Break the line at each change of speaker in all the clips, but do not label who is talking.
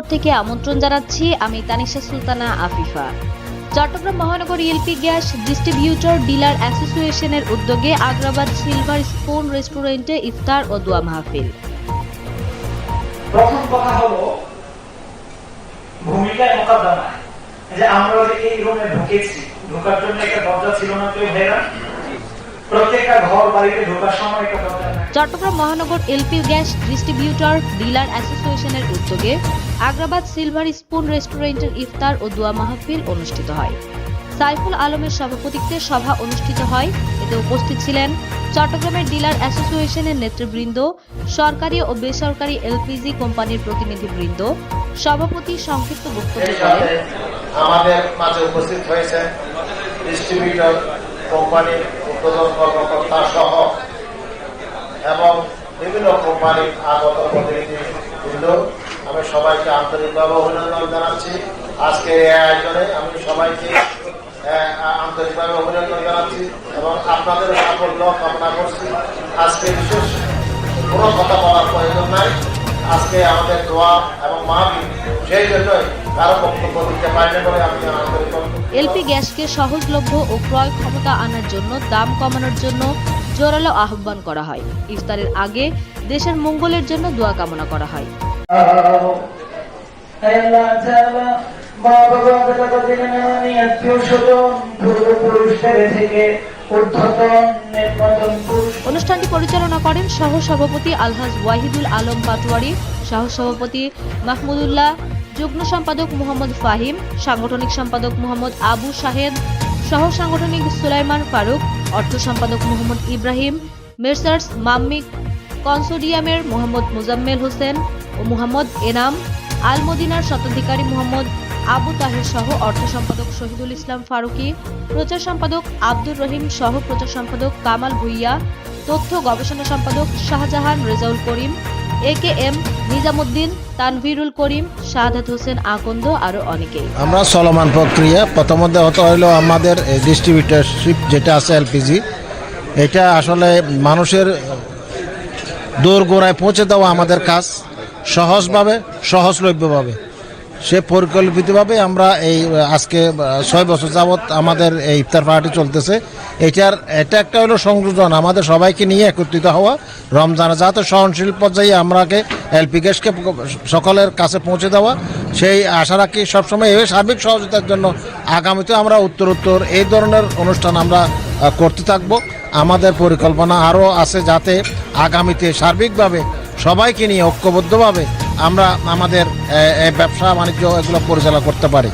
থেকে আমন্ত্রণ জানাচ্ছি আমি তানিশা সুলতানা আফিফা। চট্টগ্রাম মহানগর এলপি গ্যাস ডিস্ট্রিবিউটর ডিলার অ্যাসোসিয়েশনের উদ্যোগে আগ্রাবাদ সিলভার স্পুন রেস্টুরেন্টে ইফতার ও দোয়া মাহফিল।
প্রথম কথা হলো, ভূমিকায় মোকাদ্দমা। যে আমরা যে এই রুমে ঢুকেছি, ঢোকার জন্য একটা দরজা ছিল না কেউ ভাইরা? প্রত্যেকটা ঘর বাড়িতে ঢোকার সময় একটা দরজা।
চট্টগ্রাম মহানগর এলপি গ্যাস ডিস্ট্রিবিউটর ডিলার অ্যাসোসিয়েশনের উদ্যোগে আগ্রাবাদ সিলভার স্পুন রেস্টুরেন্টের ইফতার ও দোয়া মাহফিল অনুষ্ঠিত হয়। সাইফুল আলমের সভাপতিত্বে সভা অনুষ্ঠিত হয়। এতে উপস্থিত ছিলেন চট্টগ্রামের ডিলার অ্যাসোসিয়েশনের নেতৃবৃন্দ সরকারি ও বেসরকারি এলপিজি কোম্পানির প্রতিনিধিবৃন্দ সভাপতি সংক্ষিপ্ত বক্তব্য করেন।
আমাদের মাঝে উপস্থিত হয়েছে ডিস্ট্রিবিউটর কোম্পানির উদ্বোধন কর্মকর্তা সহ এবং বিভিন্ন কোম্পানির আগত প্রতিনিধি বৃন্দ, আমি সবাইকে আন্তরিকভাবে অভিনন্দন জানাচ্ছি। আজকে এই আয়োজনে আমি সবাইকে আন্তরিকভাবে অভিনন্দন জানাচ্ছি এবং আপনাদের সাফল্য কামনা করছি। আজকে বিশেষ কোনো কথা বলার প্রয়োজন নাই। আজকে আমাদের দোয়া এবং মাহবি সেই জন্যই কারও বক্তব্য দিতে পারিনি বলে আমি আন্তরিক
এলপি গ্যাসকে সহজলভ্য ও ক্রয় ক্ষমতা আনার জন্য, দাম কমানোর জন্য জোরালো আহ্বান করা হয়। ইফতারের আগে দেশের মঙ্গলের জন্য দোয়া কামনা করা হয়। অনুষ্ঠানটি পরিচালনা করেন সহ সভাপতি আলহাজ ওয়াহিদুল আলম পাটোয়ারি সহ সভাপতি মাহমুদুল্লাহ, যুগ্ম সম্পাদক মোহাম্মদ ফাহিম, সাংগঠনিক সম্পাদক মোহাম্মদ আবু শাহেদ সহ সাংগঠনিক সুলাইমান ফারুক অর্থ সম্পাদক মোহাম্মদ ইব্রাহিম, মেসার্স মাম্মিক কনসোডিয়ামের মোহাম্মদ মুজাম্মেল হোসেন ও মোহাম্মদ এনাম, আলমদিনার স্বত্বাধিকারী মোহাম্মদ আবু তাহের সহ অর্থ সম্পাদক শহীদুল ইসলাম ফারুকি, প্রচার সম্পাদক আব্দুর রহিম সহ প্রচার সম্পাদক কামাল ভুইয়া, তথ্য গবেষণা সম্পাদক Shahjahan Rezaul Karim A K M, Nizamuddin, Tanvirul Karim, Shahadat Hossain Akand আরও অনেকেই।
আমরা চলমান প্রক্রিয়া, প্রথমত হতে হইল আমাদের ডিস্ট্রিবিউটারশিপ যেটা আছে এলপিজি এটা আসলে মানুষের দূর গোড়ায় পৌঁছে দেওয়া আমাদের কাজ, সহজভাবে, সহজলভ্যভাবে। সে পরিকল্পিতভাবে আমরা এই আজকে ছয় বছর যাবৎ আমাদের এই ইফতার পার্টি চলতেছে। এটার, এটা একটা হলো সংযোজন, আমাদের সবাইকে নিয়ে একত্রিত হওয়া। রমজানে যাতে সহনশীল পর্যায়ে আমরাকে এলপি গ্যাসকে সকলের কাছে পৌঁছে দেওয়া। সেই আশা রাখি সবসময় এভাবে সার্বিক সহযোগিতার জন্য আগামীতে আমরা উত্তর উত্তর এই ধরনের অনুষ্ঠান আমরা করতে থাকব। আমাদের পরিকল্পনা আরও আছে যাতে আগামীতে সার্বিকভাবে সবাইকে নিয়ে ঐক্যবদ্ধভাবে আমরা আমাদের ব্যবসা বাণিজ্য এগুলো পরিচালনা করতে পারি।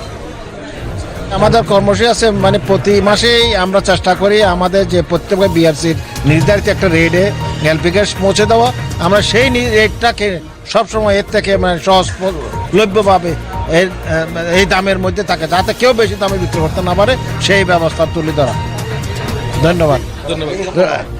আমাদের কর্মসূচি আছে মানে প্রতি মাসেই আমরা চেষ্টা করি আমাদের যে প্রত্যেক বিআরসির নির্ধারিত একটা রেটে এলপি গ্যাস পৌঁছে দেওয়া। আমরা সেই রেটটাকে সবসময় এর থেকে মানে সহজলভ্যভাবে এর এই দামের মধ্যে থাকে, যাতে কেউ বেশি দামে বিক্রি করতে না পারে, সেই ব্যবস্থা তুলে ধরা। ধন্যবাদ। ধন্যবাদ।